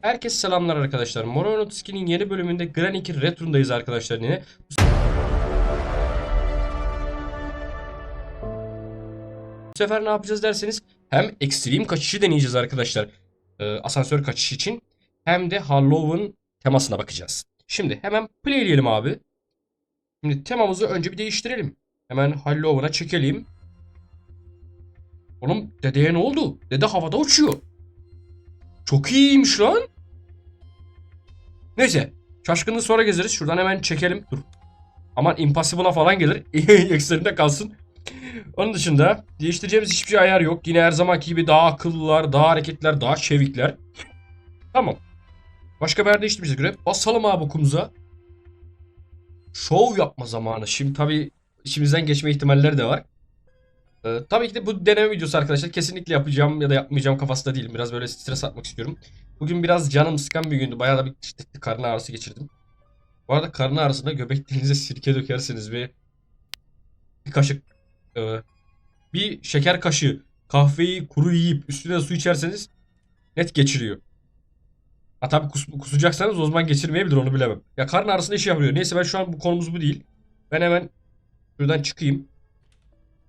Herkese selamlar arkadaşlar. Moronotski'nin yeni bölümünde Gran 2 Retro'ndayız arkadaşlar yine. Bu sefer ne yapacağız derseniz hem ekstrem kaçışı deneyeceğiz arkadaşlar. Ee, asansör kaçışı için hem de Halloween temasına bakacağız. Şimdi hemen playleyelim abi. Şimdi temamızı önce bir değiştirelim. Hemen Halloween'a çekelim. Oğlum dedeye ne oldu? Dede havada uçuyor. Çok iyiymiş lan. Neyse. Şaşkınlığı sonra gezeriz. Şuradan hemen çekelim. Dur. Aman Impossible'a falan gelir. Ekserinde kalsın. Onun dışında değiştireceğimiz hiçbir şey ayar yok. Yine her zamanki gibi daha akıllılar, daha hareketler, daha çevikler. Tamam. Başka bir yer değiştirmişiz göre. Basalım abi okumuza. Şov yapma zamanı. Şimdi tabii içimizden geçme ihtimalleri de var. Ee, tabii ki de bu deneme videosu arkadaşlar. Kesinlikle yapacağım ya da yapmayacağım kafasında değilim. Biraz böyle stres atmak istiyorum. Bugün biraz canım sıkan bir gündü. Bayağı da bir şiddetli karın ağrısı geçirdim. Bu arada karın ağrısında göbeklerinize sirke dökerseniz ve bir kaşık e, bir şeker kaşığı kahveyi kuru yiyip üstüne su içerseniz net geçiriyor. Ha tabii kus- kusacaksanız o zaman geçirmeyebilir onu bilemem. Ya karın ağrısında işe yarıyor. Neyse ben şu an bu konumuz bu değil. Ben hemen şuradan çıkayım.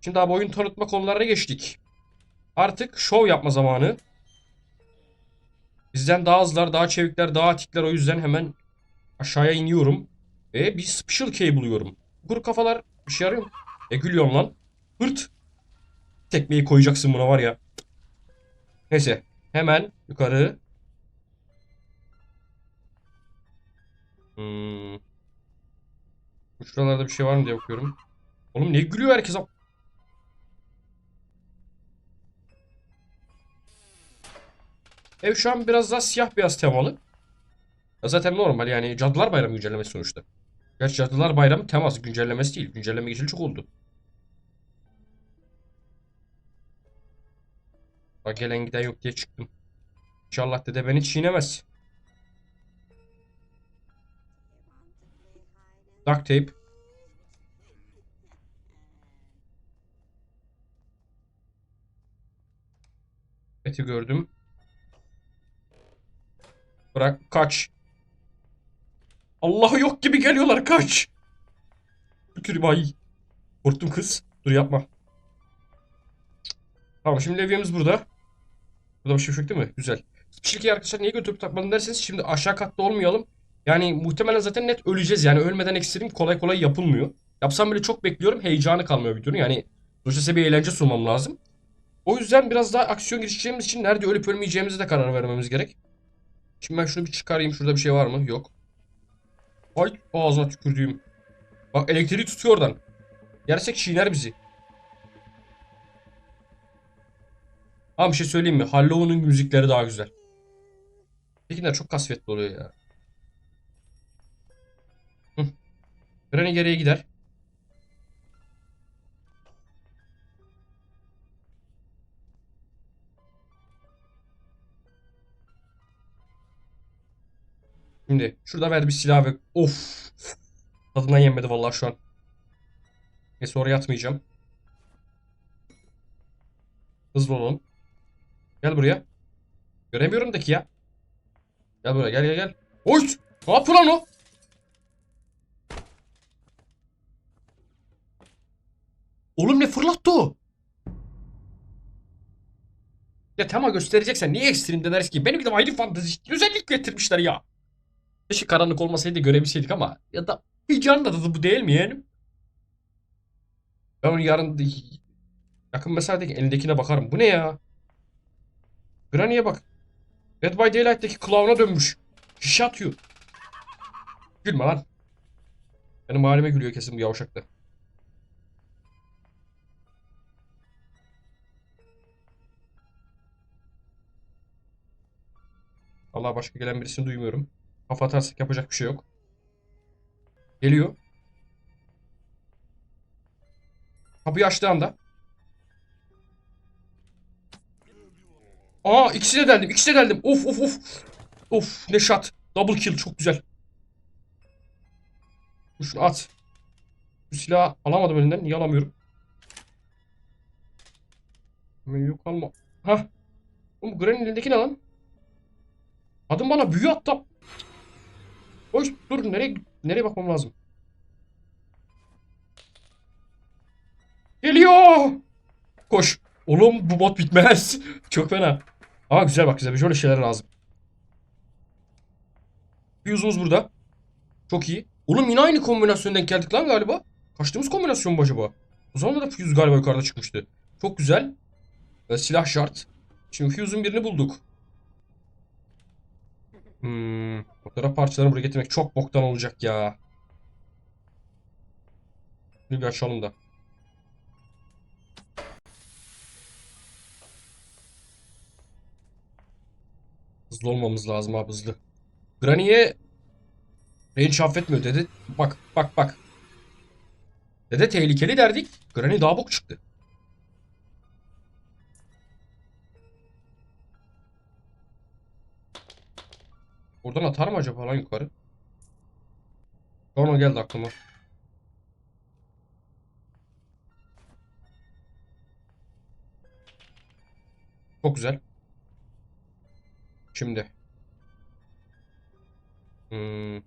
Şimdi abi oyun tanıtma konularına geçtik. Artık şov yapma zamanı. Bizden daha hızlılar, daha çevikler, daha atikler. O yüzden hemen aşağıya iniyorum. Ve bir special key buluyorum. Kuru kafalar bir şey yarıyor mu? E gülüyorsun lan. Hırt. Tekmeyi koyacaksın buna var ya. Neyse. Hemen yukarı. Hmm. Şuralarda bir şey var mı diye bakıyorum. Oğlum ne gülüyor herkes? Ev şu an biraz daha siyah beyaz temalı. Zaten normal yani Cadılar Bayramı güncellemesi sonuçta. Gerçi Cadılar Bayramı teması güncellemesi değil. Güncelleme geçeli çok oldu. Bak gelen giden yok diye çıktım. İnşallah dede beni çiğnemez. Duct tape. Eti gördüm. Bırak kaç. Allah yok gibi geliyorlar kaç. Tükürüm ay. Korktum kız. Dur yapma. Tamam şimdi levyemiz burada. Burada bir şey yok değil mi? Güzel. Şirkeyi arkadaşlar niye götürüp takmadın derseniz şimdi aşağı katta olmayalım. Yani muhtemelen zaten net öleceğiz yani ölmeden ekstrem kolay kolay yapılmıyor. Yapsam bile çok bekliyorum heyecanı kalmıyor videonun yani sonuçta size bir eğlence sunmam lazım. O yüzden biraz daha aksiyon girişeceğimiz için nerede ölüp ölmeyeceğimize de karar vermemiz gerek. Şimdi ben şunu bir çıkarayım şurada bir şey var mı? Yok. Ay ağzına tükürdüğüm. Bak elektriği tutuyor oradan. Gerçek çiğner bizi. Ama bir şey söyleyeyim mi? Halloween'ın müzikleri daha güzel. Pekinler çok kasvetli oluyor ya. Hı. Granny geriye gider. Şimdi şurada verdi bir silah ve of tadından yenmedi vallahi şu an. Neyse oraya atmayacağım. Hızlı olalım. Gel buraya. Göremiyorum da ki ya. Gel buraya gel gel gel. Oy! Ne yapıyor lan o? Oğlum ne fırlattı o? Ya tamam göstereceksen niye ekstremde deriz ki? Benim bir de ayrı fantezi özellik getirmişler ya. Keşke karanlık olmasaydı görebilseydik ama ya da heyecanın da tadı bu değil mi yeğenim? Ben onu yarın yakın mesafelerdeki elindekine bakarım. Bu ne ya? Granny'e bak. Dead by Daylight'taki clown'a dönmüş. Şişe atıyor. Gülme lan. Benim halime gülüyor kesin bu yavşakta. Allah başka gelen birisini duymuyorum. Kafa atarsak yapacak bir şey yok. Geliyor. Kapıyı açtığı anda. Aa ikisine deldim. İkisine deldim. Of of of. Of ne shot. Double kill çok güzel. Dur Şunu at. Bu silahı alamadım elinden. Niye alamıyorum? Yok alma. Hah. Oğlum elindeki ne lan? Kadın bana büyü attı. Koş dur nereye nereye bakmam lazım. Geliyor. Koş. Oğlum bu bot bitmez. Çok fena. Aa güzel bak güzel. Şöyle şeyler lazım. Bir uzunuz burada. Çok iyi. Oğlum yine aynı kombinasyona denk geldik lan galiba. Kaçtığımız kombinasyon bu acaba? O zaman da Fuse galiba yukarıda çıkmıştı. Çok güzel. Ve silah şart. Şimdi Fuse'un birini bulduk. Hmm, fotoğraf parçalarını buraya getirmek çok boktan olacak ya. Bir açalım da. Hızlı olmamız lazım abi hızlı. Granny'e range affetmiyor dedi. Bak bak bak. Dede tehlikeli derdik. Granny daha bok çıktı. Oradan atar mı acaba lan yukarı? Sonra geldi aklıma. Çok güzel. Şimdi. Hmm.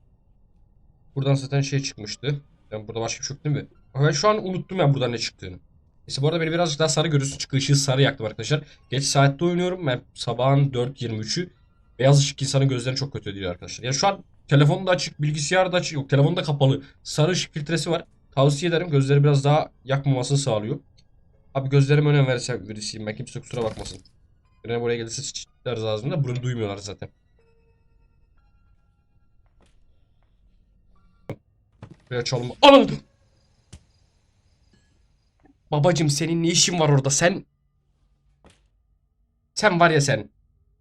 Buradan zaten şey çıkmıştı. Yani burada başka bir şey yok değil mi? Ben şu an unuttum ben buradan ne çıktığını. Neyse bu arada beni birazcık daha sarı görüyorsun. Çünkü sarı yaktım arkadaşlar. Geç saatte oynuyorum. Ben sabahın 4.23'ü. Beyaz ışık insanın gözlerini çok kötü ediyor arkadaşlar. Ya şu an telefonda açık, bilgisayar da açık. Yok telefonda kapalı. Sarı ışık filtresi var. Tavsiye ederim. Gözleri biraz daha yakmamasını sağlıyor. Abi gözlerime önem versem birisiyim ben. Kimse kusura bakmasın. Birine buraya gelirse sıçlarız ağzımda. Bunu duymuyorlar zaten. Buraya çalma. Ananı! Babacım senin ne işin var orada? Sen... Sen var ya sen.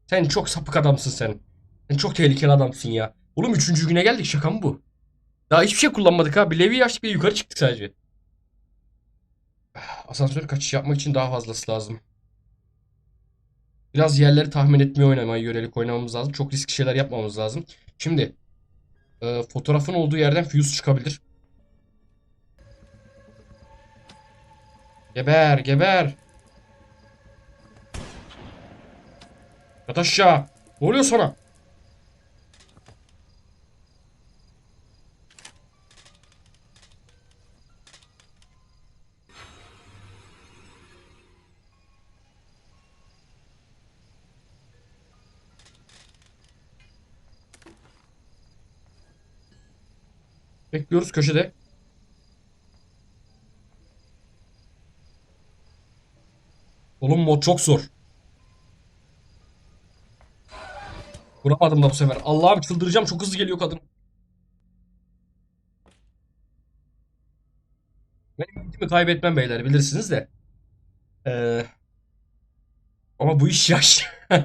Sen çok sapık adamsın sen. Sen çok tehlikeli adamsın ya. Oğlum üçüncü güne geldik şaka mı bu? Daha hiçbir şey kullanmadık ha. Bir levi açtık bir yukarı çıktık sadece. Asansör kaçış yapmak için daha fazlası lazım. Biraz yerleri tahmin etmeyi oynamayı yönelik oynamamız lazım. Çok riskli şeyler yapmamız lazım. Şimdi e, fotoğrafın olduğu yerden fuse çıkabilir. Geber geber. Yat aşağı. Ne oluyor sana? Bekliyoruz köşede. Oğlum mod çok zor. Vuramadım da bu sefer. Allah'ım çıldıracağım. Çok hızlı geliyor kadın. Benim ümidimi kaybetmem beyler bilirsiniz de. Ee, ama bu iş yaş.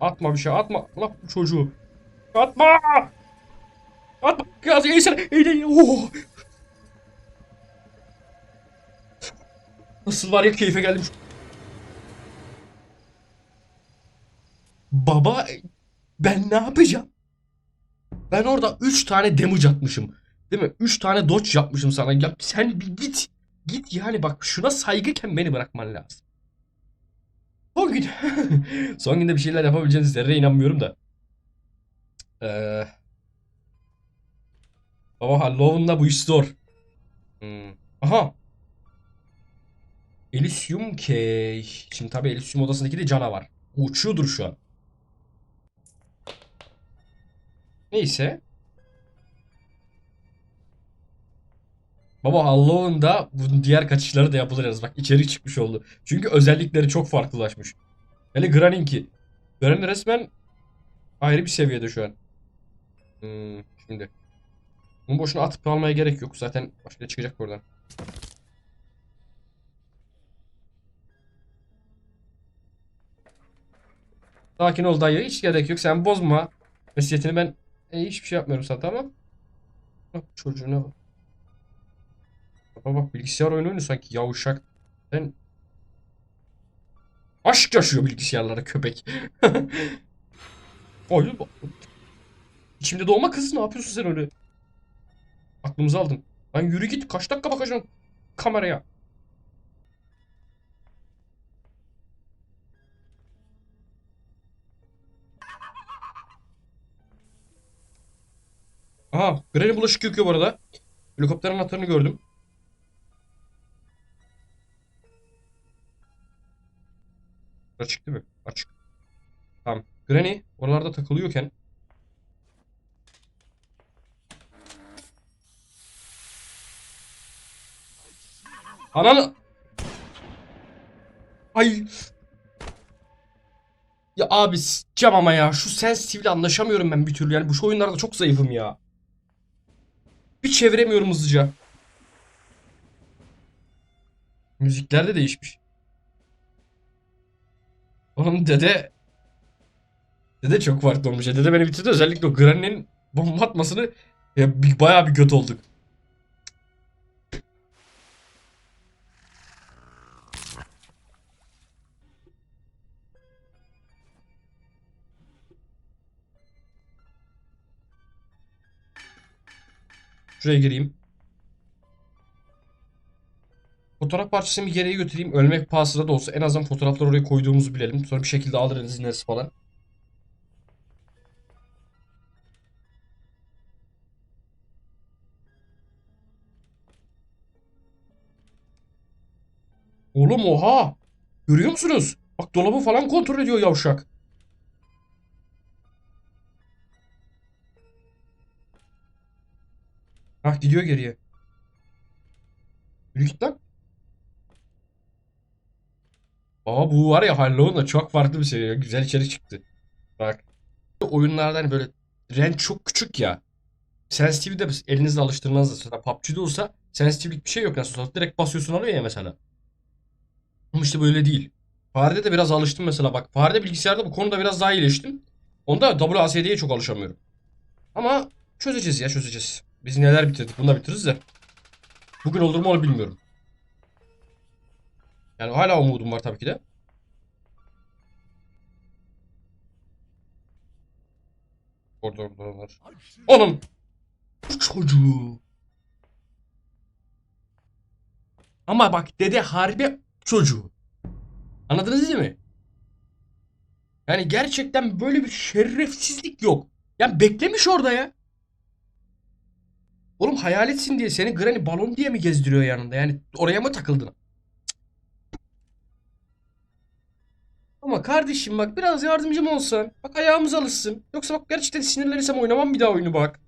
Atma bir şey atma. Allah bu çocuğu. Atma! Atma! Kıyası eğsene! Eğlen! Oh! Nasıl var ya keyfe geldim. Baba ben ne yapacağım? Ben orada 3 tane damage atmışım. Değil mi? 3 tane dodge yapmışım sana. Ya sen bir git. Git yani bak şuna saygıken beni bırakman lazım. Son gün. Son günde bir şeyler yapabileceğiniz zerre inanmıyorum da. Ee, baba Halloween'da bu iş zor. Hmm. Aha. Elysium Key. Şimdi tabii Elysium odasındaki de canavar. Uçuyordur şu an. Neyse. Baba Halloween'da bu diğer kaçışları da yapılırız. Bak içeri çıkmış oldu. Çünkü özellikleri çok farklılaşmış. Hele Granny'inki. Granny resmen ayrı bir seviyede şu an. Hmm, şimdi. Bunu boşuna atıp kalmaya gerek yok. Zaten başka çıkacak oradan. Sakin ol dayı. Hiç gerek yok. Sen bozma. Vesiyetini ben e, hiçbir şey yapmıyorum sana tamam. Bak çocuğuna bak. Baba bak bilgisayar oyunu oynuyor sanki yavuşak. Sen aşk yaşıyor bilgisayarlara köpek. Oy. İçimde doğma kız ne yapıyorsun sen öyle? Aklımızı aldın. Lan yürü git kaç dakika bakacaksın kameraya. Aha Granny bulaşık yıkıyor bu arada. Helikopter anahtarını gördüm. Açık değil mi? Açık. Tamam. Granny oralarda takılıyorken Ananı Ay Ya abi s**eceğim ama ya şu sensitive'le anlaşamıyorum ben bir türlü yani bu şu oyunlarda çok zayıfım ya Bir çeviremiyorum hızlıca Müzikler de değişmiş Oğlum dede Dede çok farklı olmuş. Dede beni bitirdi özellikle o Granny'nin bomba atmasını ya, bir, bayağı bir göt olduk. Şuraya gireyim. Fotoğraf parçasını bir geriye götüreyim. Ölmek pahasına da olsa en azından fotoğrafları oraya koyduğumuzu bilelim. Sonra bir şekilde alırız ineriz falan. Oğlum oha! Görüyor musunuz? Bak dolabı falan kontrol ediyor yavşak. Hah gidiyor geriye. Yürü git lan. Aa bu var ya Halloween'da çok farklı bir ya. Güzel içerik çıktı. Bak. Oyunlardan hani böyle range çok küçük ya. Sensitivity'de elinizle alıştırmanız mesela PUBG'de olsa sensitivity'lik bir şey yok nasıl olsa direkt basıyorsun alıyor ya mesela. Ama işte böyle değil. Farede de biraz alıştım mesela bak. Farede bilgisayarda bu konuda biraz daha iyileştim. Onda WASD'ye çok alışamıyorum. Ama çözeceğiz ya çözeceğiz. Biz neler bitirdik bunu da bitiririz de. Bugün olur mu onu bilmiyorum. Yani hala umudum var tabii ki de. Orada orada var. Onun bu çocuğu. Ama bak dede harbi çocuğu. Anladınız değil mi? Yani gerçekten böyle bir şerefsizlik yok. Yani beklemiş orada ya. Oğlum hayal etsin diye seni Granny balon diye mi gezdiriyor yanında? Yani oraya mı takıldın? Ama kardeşim bak biraz yardımcım olsan. Bak ayağımız alışsın. Yoksa bak gerçekten sinirlenirsem oynamam bir daha oyunu bak.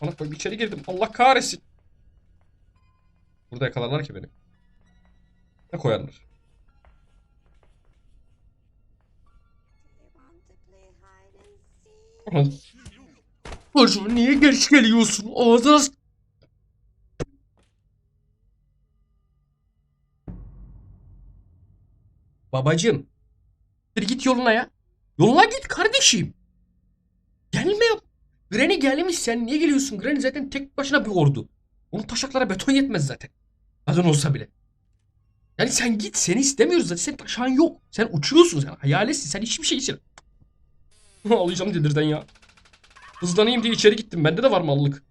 Ana bak içeri girdim. Allah kahretsin. Burada yakalarlar ki beni. Ne koyarlar? Çocuğum niye geç geliyorsun? Ağzına Babacım. Bir git yoluna ya. Yoluna git kardeşim. Gelme yap. Granny gelmiş sen niye geliyorsun? Granny zaten tek başına bir ordu. Onun taşaklara beton yetmez zaten. Adın olsa bile. Yani sen git seni istemiyoruz zaten. Senin taşağın yok. Sen uçuyorsun sen. Hayaletsin. Sen hiçbir şeysin. Ağlayacağım delirden ya. Hızlanayım diye içeri gittim. Bende de var mallık.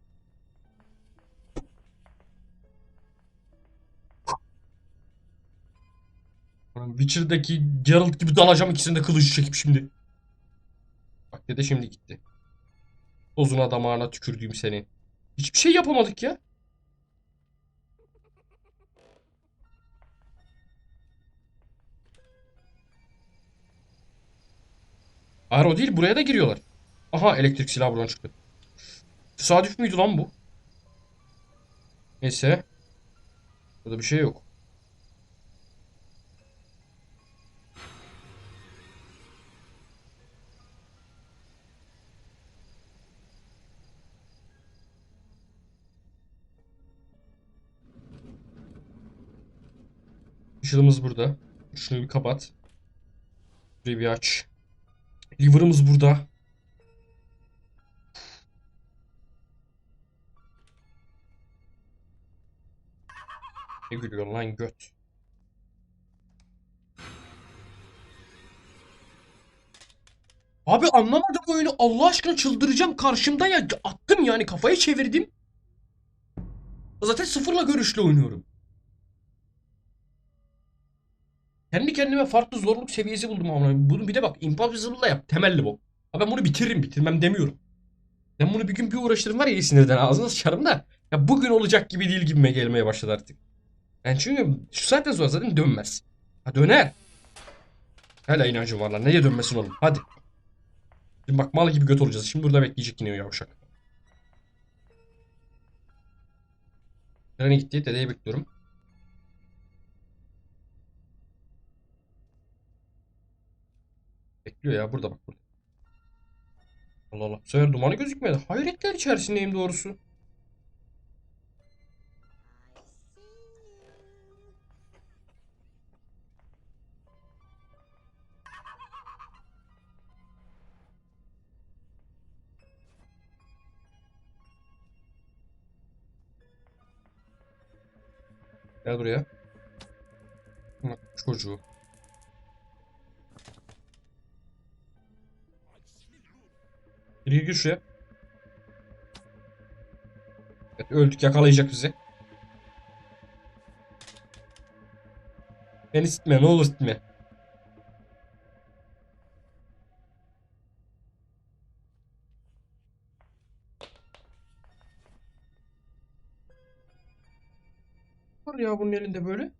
Witcher'daki Geralt gibi dalacağım ikisini de kılıcı çekip şimdi. Bak dede şimdi gitti. Tozuna damağına tükürdüğüm seni. Hiçbir şey yapamadık ya. Hayır o değil buraya da giriyorlar. Aha elektrik silahı buradan çıktı. Tesadüf müydü lan bu? Neyse. Burada bir şey yok. Işığımız burada. Şunu bir kapat. Şurayı bir aç. Liver'ımız burada. Ne gülüyor lan göt. Abi anlamadım oyunu. Allah aşkına çıldıracağım karşımda ya. Attım yani kafayı çevirdim. Zaten sıfırla görüşlü oynuyorum. Kendi kendime farklı zorluk seviyesi buldum ama. Bunu bir de bak Impossible'la yap. Temelli bu. Ha ben bunu bitiririm bitirmem demiyorum. Ben bunu bir gün bir uğraştırırım var ya sinirden ağzına sıçarım da. Ya bugün olacak gibi değil gibime gelmeye başladı artık. Yani çünkü şu saatten sonra zaten dönmez. Ha döner. Hala inancım var lan. Neye dönmesin oğlum? Hadi. Şimdi bak mal gibi göt olacağız. Şimdi burada bekleyecek yine o yavşak. Treni gitti. Dedeyi bekliyorum. Bekliyor ya burada bak burada. Allah Allah. Bu sefer dumanı gözükmedi. Hayretler içerisindeyim doğrusu. Gel buraya. Bak çocuğu. Gir gir şuraya. Evet, öldük yakalayacak bizi. Beni sitme ne olur sitme. Ya bunun elinde böyle.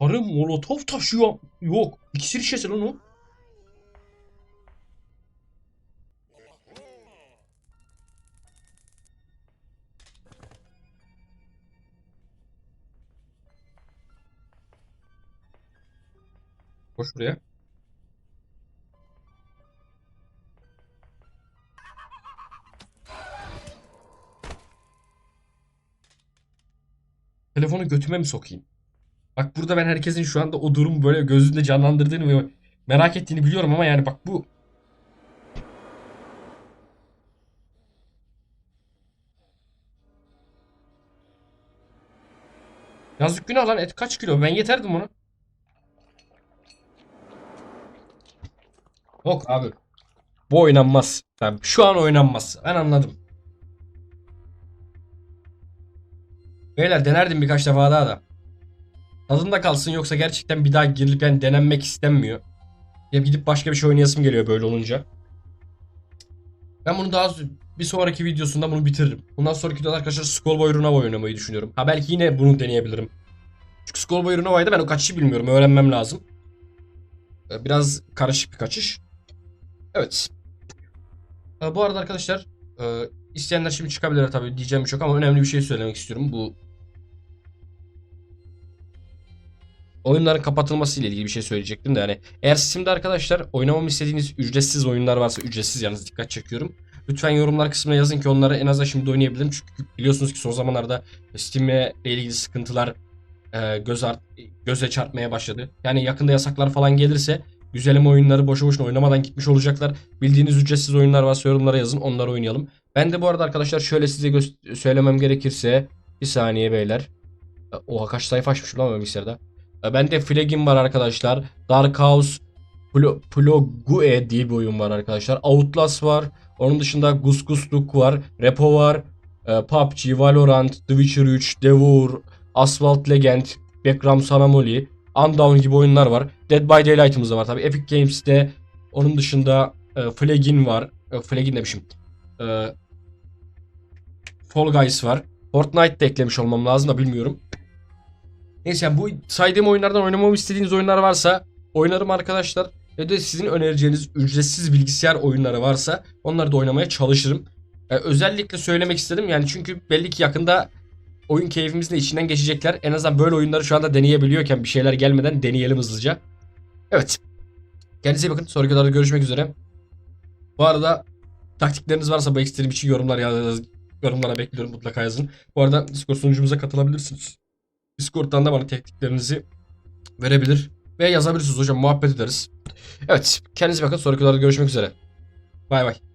Arı molotof taşıyor. Yok. İksir şişesi lan o. Koş buraya. Telefonu götüme mi sokayım? Bak burada ben herkesin şu anda o durumu böyle gözünde canlandırdığını ve merak ettiğini biliyorum ama yani bak bu Yazık günah lan et kaç kilo? Ben yeterdim ona. Yok abi. Bu oynanmaz. Yani şu an oynanmaz. Ben anladım. Beyler denerdim birkaç defa daha da. Tadında kalsın yoksa gerçekten bir daha girilip yani denenmek istenmiyor. Ya gidip başka bir şey oynayasım geliyor böyle olunca. Ben bunu daha bir sonraki videosunda bunu bitiririm. Bundan sonraki videoda arkadaşlar Skullboy Runaway oynamayı düşünüyorum. Ha belki yine bunu deneyebilirim. Çünkü Skullboy Runaway'da ben o kaçışı bilmiyorum. Öğrenmem lazım. Ee, Biraz karışık bir kaçış. Evet. Ee, Bu arada arkadaşlar e, isteyenler şimdi çıkabilir tabii diyeceğim bir şey yok ama önemli bir şey söylemek istiyorum. Bu oyunların kapatılması ile ilgili bir şey söyleyecektim de yani eğer Steam'de arkadaşlar oynamamı istediğiniz ücretsiz oyunlar varsa ücretsiz yalnız dikkat çekiyorum. Lütfen yorumlar kısmına yazın ki onları en azından şimdi oynayabilirim. Çünkü biliyorsunuz ki son zamanlarda Steam'le ilgili sıkıntılar e, göz art, göze çarpmaya başladı. Yani yakında yasaklar falan gelirse güzelim oyunları boşu boşuna oynamadan gitmiş olacaklar. Bildiğiniz ücretsiz oyunlar varsa yorumlara yazın onları oynayalım. Ben de bu arada arkadaşlar şöyle size söylemem gerekirse bir saniye beyler. E, Oha kaç sayfa açmışım lan bilgisayarda. E, Bende Flag'im var arkadaşlar. Dark House Plo Plogue diye bir oyun var arkadaşlar. Outlast var. Onun dışında Gusgusluk var. Repo var. e, PUBG, Valorant, The Witcher 3, Devour, Asphalt Legend, Background Sanamoli, Undown gibi oyunlar var. Dead by Daylight'ımız da var tabi. Epic Games'te onun dışında e, Flag'in var. E, Flag'in demişim. E, Fall Guys var. Fortnite de eklemiş olmam lazım da bilmiyorum. Neyse yani bu saydığım oyunlardan oynamamı istediğiniz oyunlar varsa oynarım arkadaşlar. Ya da sizin önereceğiniz ücretsiz bilgisayar oyunları varsa onları da oynamaya çalışırım. Ee, özellikle söylemek istedim yani çünkü belli ki yakında oyun keyfimizin de içinden geçecekler. En azından böyle oyunları şu anda deneyebiliyorken bir şeyler gelmeden deneyelim hızlıca. Evet. Kendinize iyi bakın. Sonraki videolarda görüşmek üzere. Bu arada taktikleriniz varsa bu ekstrem için yorumlar yaz yorumlara bekliyorum mutlaka yazın. Bu arada Discord sunucumuza katılabilirsiniz. Discord'dan da bana tekniklerinizi verebilir ve yazabilirsiniz hocam muhabbet ederiz. Evet kendinize bakın sonraki videolarda görüşmek üzere. Bay bay.